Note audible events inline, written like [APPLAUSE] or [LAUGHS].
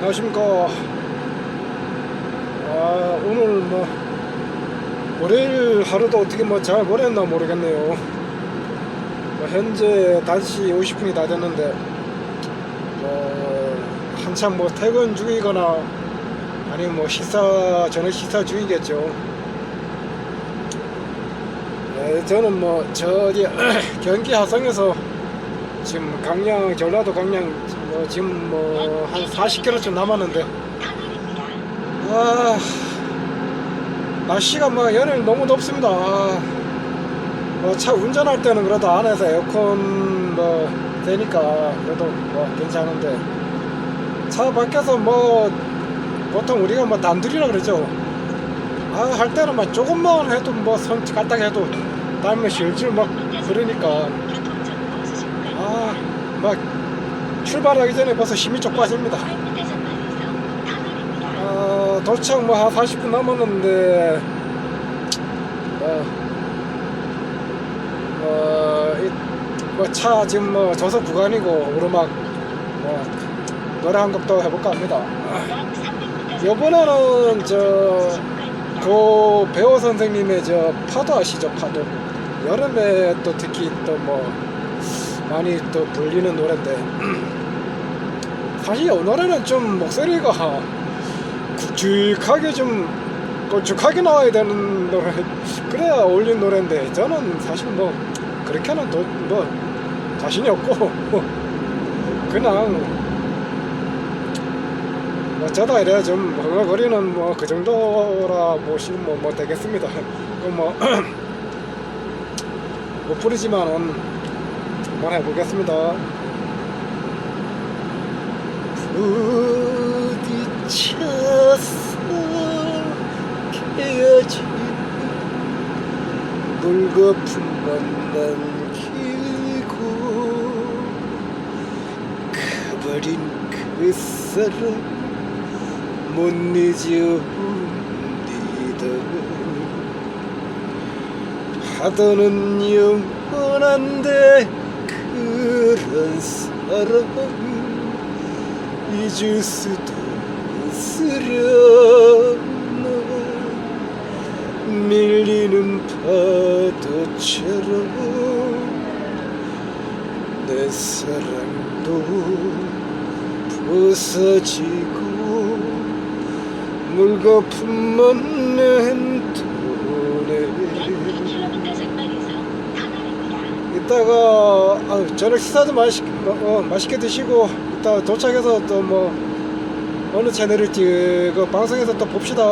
안녕하십니까. 아, 오늘 뭐, 월요일 하루도 어떻게 뭐 잘 보냈나 모르겠네요. 뭐 현재 5시 50분이 다 됐는데, 뭐, 한참 뭐 퇴근 중이거나, 아니면 뭐 식사, 저녁 식사 중이겠죠. 네, 저는 뭐, 저기, [CLEARS THROAT] 경기 하성에서 지금 강양, 전라도 강양, 뭐 지금 뭐 한 40km쯤 남았는데, 아, 날씨가 뭐 연일 너무 덥습니다. 아, 뭐 차 운전할 때는 그래도 안에서 에어컨 뭐 되니까 그래도 뭐 괜찮은데 차 밖에서 뭐 보통 우리가 뭐 단둘이라 그러죠. 아, 할 때는 막 조금만 해도 뭐손 까딱 해도 땀이 실질 막 그러니까 아, 막 출발하기 전에 벌써 힘이 쪽 빠집니다. 어, 도착 뭐 한 40분 남았는데 어, 어, 뭐차 지금 뭐 저속 구간이고 오르막 뭐 노래 한 곡도 해볼까 합니다. 이번에는 저 그 배우 선생님의 저 파도 아시죠 파도 여름에 또 특히 또뭐 많이 또 불리는 노래인데 [CLEARS THROAT] 사실 이 노래는 좀 목소리가 굵직하게 좀 걸쭉하게 나와야 되는 노래 그래야 어울리는 노래인데 저는 사실 뭐 그렇게는 도, 뭐 자신이 없고 [LAUGHS] 그냥 뭐 저도 이래 좀 흥얼거리는 뭐 그 정도라 보시면 뭐, 뭐 되겠습니다. 그뭐 [CLEARS THROAT] 못 부르지만은 한번 해보겠습니다. 부딪혀서 깨어진 물거품만 남기고 가버린 그 사람 못 잊어옵니다 파도는 영원한데 그런 사람 잊을 수도 없으려나 밀리는 파도처럼 내 사랑도 부서지고 물거품만 낸도네 이따가 아, 저녁 식사도 맛있, 어, 맛있게 드시고 이따 도착해서 또 뭐 어느 채널일지 그 방송에서 또 봅시다.